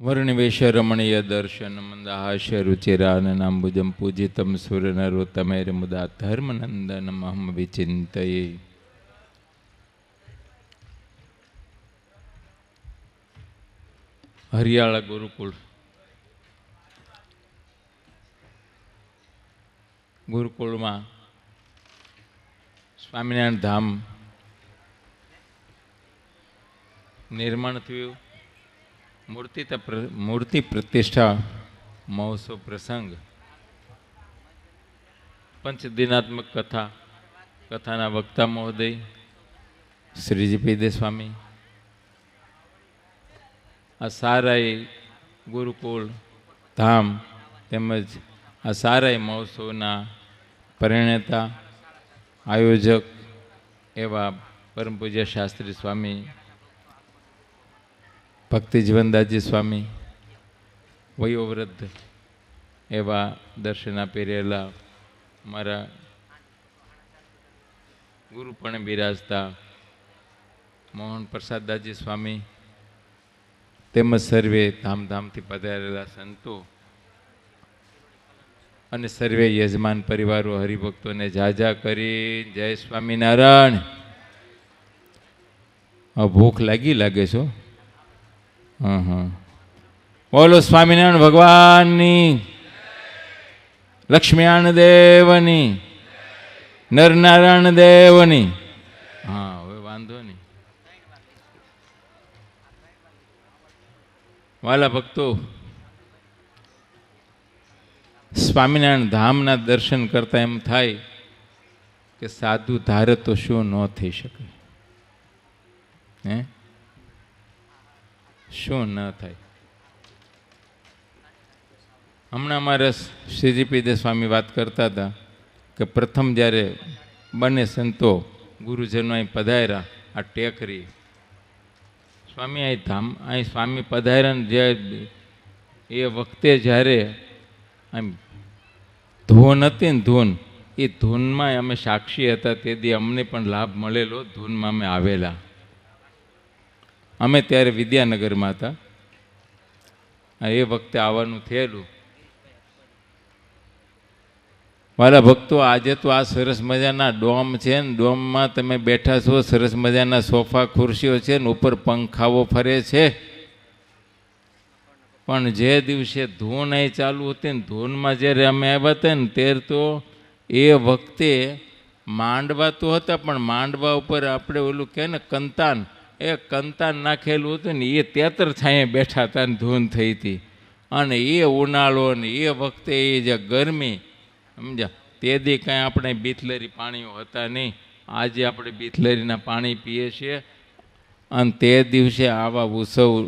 વર્ણિવેશ રમણીય દર્શન મંદાહાશ રુચિરાનનાંબુજમ પૂજિતમ સુરનરોત્તમેર મુદા ધર્મનંદનમહમ વિચિંતયે. હરિયાળા ગુરુકુળ. ગુરુકુળમાં સ્વામિનારાયણ ધામ નિર્માણ થયું. મૂર્તિ મૂર્તિ પ્રતિષ્ઠા મહોત્સવ પ્રસંગ. પંચદિનાત્મક કથા, કથાના વક્તા મહોદય, શ્રીજી પીદે સ્વામી આ સારાઈ ગુરુકુળ, ધામ તેમજ આ સારાઈ મહોત્સવના પરિણેતા, આયોજક એવા પરમ પૂજ્ય શાસ્ત્રી સ્વામી ભક્તિ જીવનદાસજી સ્વામી, વયોવૃદ્ધ, એવા દર્શન આપી રહેલા મારા ગુરુ પણ બિરાજતા મોહન પ્રસાદદાસજી સ્વામી, તેમજ સર્વે ધામધામથી પધારેલા સંતો અને સર્વે યજમાન પરિવારો, હરિભક્તોને જાજા કરી, જય સ્વામિનારાયણ. ભૂખ લાગી લાગે છો બોલો સ્વામિનારાયણ ભગવાનની, લક્ષ્મીનારાયણ દેવની, નરનારાયણ દેવની. હા, હવે વાંધો નહીં. વાલા ભક્તો, સ્વામિનારાયણ ધામના દર્શન કરતા એમ થાય કે સાધુ ધારે તો શું ન થઈ શકે? હે? શું ન થાય? હમણાં અમારા શ્રીજી પીદે સ્વામી વાત કરતા હતા કે પ્રથમ જ્યારે બંને સંતો ગુરુજનો અહીં પધાર્યા, આ ટેકરી. સ્વામી અહીં ધામ, અહીં સ્વામી પધાર્યા જે એ વખતે જ્યારે આમ ધૂન હતી ને ધૂન, એ ધૂનમાં અમે સાક્ષી હતા તે દી અમને પણ લાભ મળેલો, ધૂનમાં અમે આવેલા. અમે ત્યારે વિદ્યાનગરમાં હતા. એ વખતે આવવાનું થયેલું. મારા ભક્તો, આજે તો આ સરસ મજાના ડોમ છે ને, ડોમમાં તમે બેઠા છો, સરસ મજાના સોફા, ખુરશીઓ છે ને, ઉપર પંખાઓ ફરે છે. પણ જે દિવસે ધૂન અહીં ચાલુ હતી ને, ધૂનમાં જ્યારે અમે આવ્યા હતા ને, ત્યારે તો એ વખતે માંડવા તો હતા, પણ માંડવા ઉપર આપણે ઓલું કહે ને, કંતાન. એ કંતાન નાખેલું હતું ને એ તેતર છાંયે બેઠા હતા ને ધૂન થઈ હતી. અને એ ઉનાળો ને એ વખતે એ જે ગરમી, સમજ્યા? તે દી કાંઈ આપણે બીથલેરી પાણીઓ હતા નહીં. આજે આપણે બીથલેરીના પાણી પીએ છીએ. અને તે દિવસે આવા ઉત્સવ,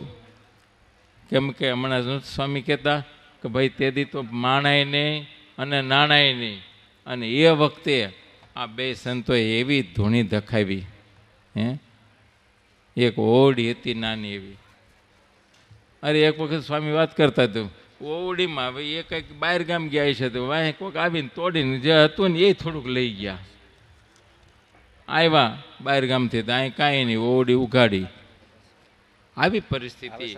કેમ કે હમણાં સ્વામી કહેતા કે ભાઈ તે દી તો માણાય નહીં અને નાણાય નહીં. અને એ વખતે આ બે સંતોએ એવી ધૂણી ધખાવી, હે? એક ઓડી હતી નાની એવી. અરે, એક વખત સ્વામી વાત કરતા હતું ઓવડીમાં હવે એ કંઈક બહાર ગામ ગયા છે તો વાંહે કોઈક આવીને તોડીને જે હતું ને એ થોડુંક લઈ ગયા. આવ્યા બહાર ગામથી તો અહીં કાંઈ નહીં ઓવડી ઉઘાડી. આવી પરિસ્થિતિ.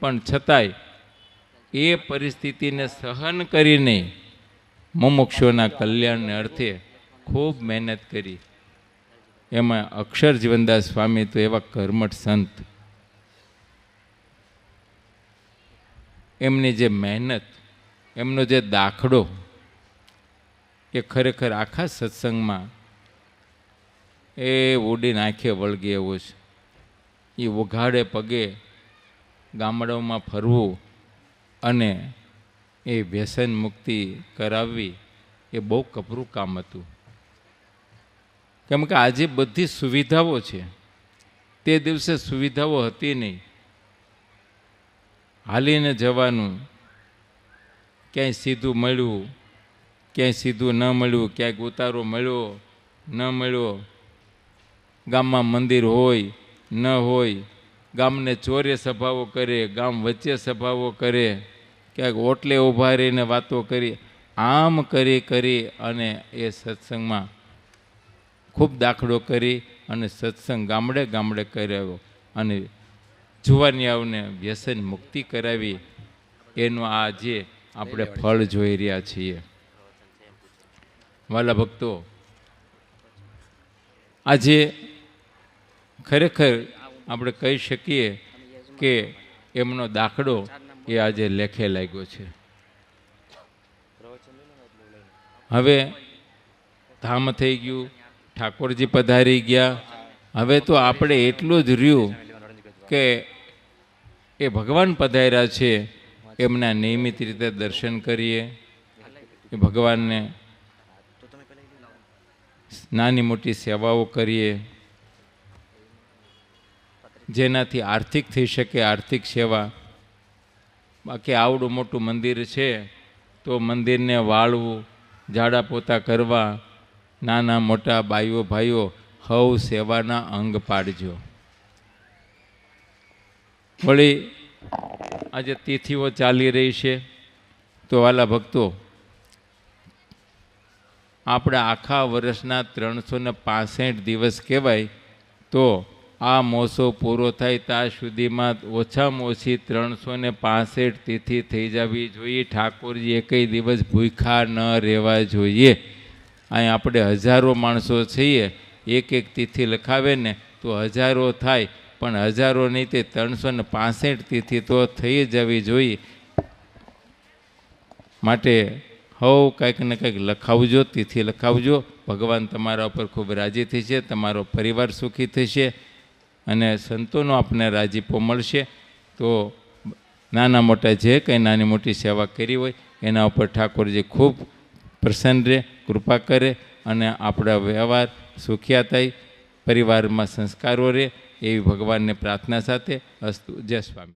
પણ છતાંય એ પરિસ્થિતિને સહન કરીને મુમુક્ષોના કલ્યાણને અર્થે ખૂબ મહેનત કરી. એમાં અક્ષર જીવનદાસ સ્વામી તો એવા કર્મઠ સંત. એમની જે મહેનત, એમનો જે દાખલો, એ ખરેખર આખા સત્સંગમાં એ ઉડી નાખે, વળગે એવો છે. એ ઉઘાડે પગે ગામડાઓમાં ફરવું અને એ વ્યસન મુક્તિ કરાવવી એ બહુ કપરું કામ હતું. કેમ કે આજે બધી સુવિધાઓ છે. તે દિવસે સુવિધાઓ હતી નહીં. હાલીને જવાનું, ક્યાંય સીધું મળ્યું, ક્યાંય સીધું ન મળ્યું, ક્યાંક ઉતારો મળ્યો, ન મળ્યો. ગામમાં મંદિર હોય, ન હોય, ગામને ચોરે સભાઓ કરે, ગામ વચ્ચે સભાઓ કરે, ક્યાંક ઓટલે ઊભા રહીને વાતો કરી, આમ કરી કરી અને એ સત્સંગમાં ખૂબ દાખલો કરી અને સત્સંગ ગામડે ગામડે કર્યો અને જુવાનિયાઓને વ્યસન મુક્તિ કરાવી. એનું આજે આપણે ફળ જોઈ રહ્યા છીએ. વાલા ભક્તો આજે ખરેખર આપણે કહી શકીએ કે એમનો દાખલો એ આજે લેખે લાગ્યો છે. હવે ધામ થઈ ગયું. ઠાકોરજી પધારી ગયા. હવે તો આપણે એટલું જ રહ્યું કે એ ભગવાન પધાર્યા છે, એમના નિયમિત રીતે દર્શન કરીએ. એ ભગવાનને નાની મોટી સેવાઓ કરીએ. જેનાથી આર્થિક થઈ શકે, આર્થિક સેવા. બાકી આવડું મોટું મંદિર છે, તો મંદિરને વાળવું, ઝાડા પોતા કરવા નાના મોટા બાઈઓ ભાઈઓ, હવ સેવાના અંગ પાડજો. વળી આજે તિથિઓ ચાલી રહી છે, તો વાલા ભક્તો, આપણે આખા વર્ષના ત્રણસો ને પાસઠ દિવસ કહેવાય, તો આ મોસો પૂરો થાય ત્યાં સુધીમાં ઓછામાં ઓછી ત્રણસો ને પાસઠ તિથિ થઈ જવી જોઈએ. ઠાકોરજી એકય દિવસ ભૂખા ન રહેવા જોઈએ. અહીં આપણે હજારો માણસો છીએ, એક એક તિથિ લખાવે ને તો હજારો થાય, પણ હજારો નહીં તે ત્રણસો ને પાસઠ તિથિ તો થઈ જવી જોઈએ માટે હવ કંઈક ને કંઈક લખાવજો, તિથિ લખાવજો. ભગવાન તમારા ઉપર ખૂબ રાજી થશે, તમારો પરિવાર સુખી થશે અને સંતોનો આપને રાજીપો મળશે. તો નાના મોટા જે કંઈ નાની મોટી સેવા કરી હોય, એના ઉપર ઠાકોરજી ખૂબ પ્રસન્ન રહે, કૃપા કરે અને આપણા વ્યવહાર સુખ્યા થાય, પરિવારમાં સંસ્કારો રહે એવી ભગવાનને પ્રાર્થના સાથે અસ્તુ જય સ્વામી.